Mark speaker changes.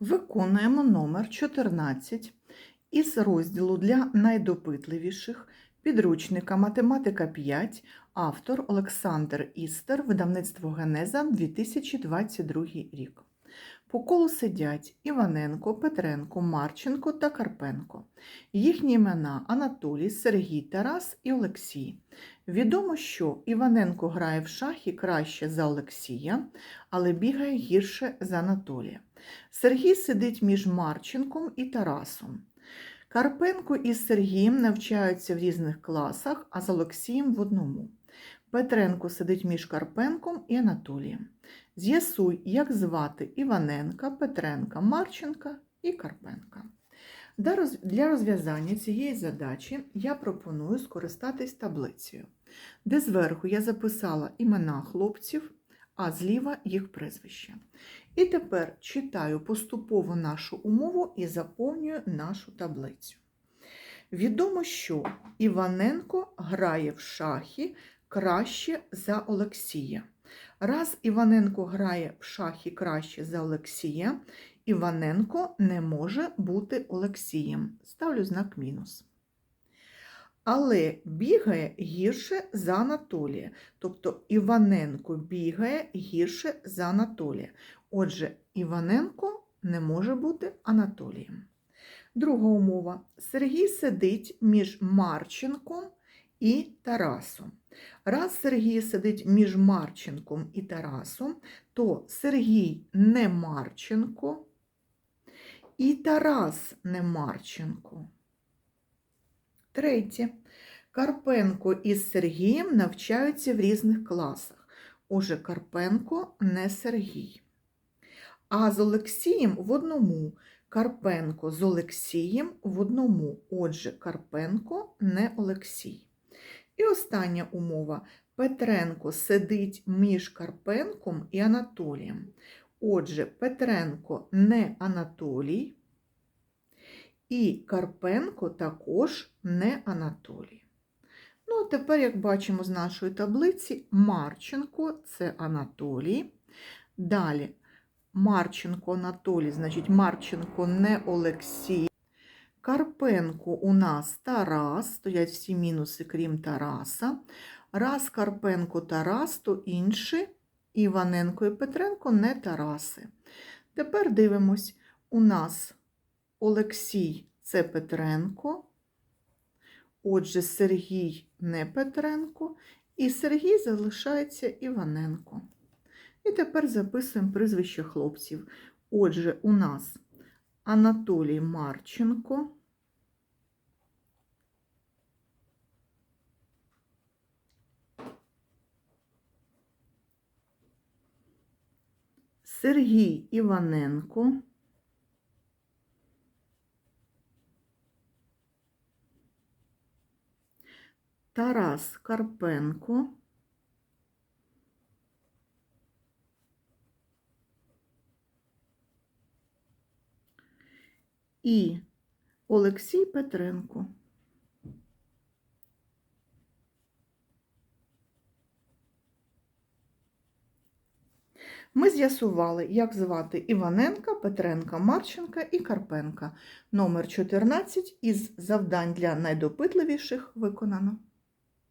Speaker 1: Виконуємо номер 14 із розділу для найдопитливіших підручника Математика 5, автор Олександр Істер, видавництво Генеза 2022 рік. По колу сидять Іваненко, Петренко, Марченко та Карпенко. Їхні імена Анатолій, Сергій, Тарас і Олексій. Відомо, що Іваненко грає в шахи краще за Олексія, але бігає гірше за Анатолія. Сергій сидить між Марченком і Тарасом. Карпенко із Сергієм навчаються в різних класах, а з Олексієм в одному. Петренко сидить між Карпенком і Анатолієм. З'ясуй, як звати Іваненка, Петренка, Марченка і Карпенка. Для розв'язання цієї задачі я пропоную скористатись таблицею, де зверху я записала імена хлопців, а зліва їх прізвища. І тепер читаю поступово нашу умову і заповнюю нашу таблицю. Відомо, що Іваненко грає в шахи краще за Олексія. Раз Іваненко грає в шахи краще за Олексія, Іваненко не може бути Олексієм. Ставлю знак мінус. Але бігає гірше за Анатолія. Тобто Іваненко бігає гірше за Анатолія. Отже, Іваненко не може бути Анатолієм. Друга умова. Сергій сидить між Марченком і Тарасом. Раз Сергій сидить між Марченком і Тарасом, то Сергій не Марченко і Тарас не Марченко. Третє. Карпенко із Сергієм навчаються в різних класах. Отже, Карпенко не Сергій. А з Олексієм в одному. Карпенко з Олексієм в одному. Отже, Карпенко не Олексій. І остання умова. Петренко сидить між Карпенком і Анатолієм. Отже, Петренко не Анатолій. І Карпенко також не Анатолій. Ну, а тепер, як бачимо з нашої таблиці, Марченко це Анатолій. Далі Марченко Анатолій, значить Марченко не Олексій. Карпенко у нас Тарас, стоять всі мінуси, крім Тараса. Раз Карпенко Тарас, то інші Іваненко і Петренко не Тараси. Тепер дивимось, у нас Олексій це Петренко. Отже, Сергій не Петренко, і Сергій залишається Іваненко. І тепер записуємо прізвище хлопців. Отже, у нас Анатолій Марченко. Сергій Іваненко. Тарас Карпенко. І Олексій Петренко. Ми з'ясували, як звати Іваненка, Петренка, Марченка і Карпенка. Номер 14 із завдань для найдопитливіших виконано.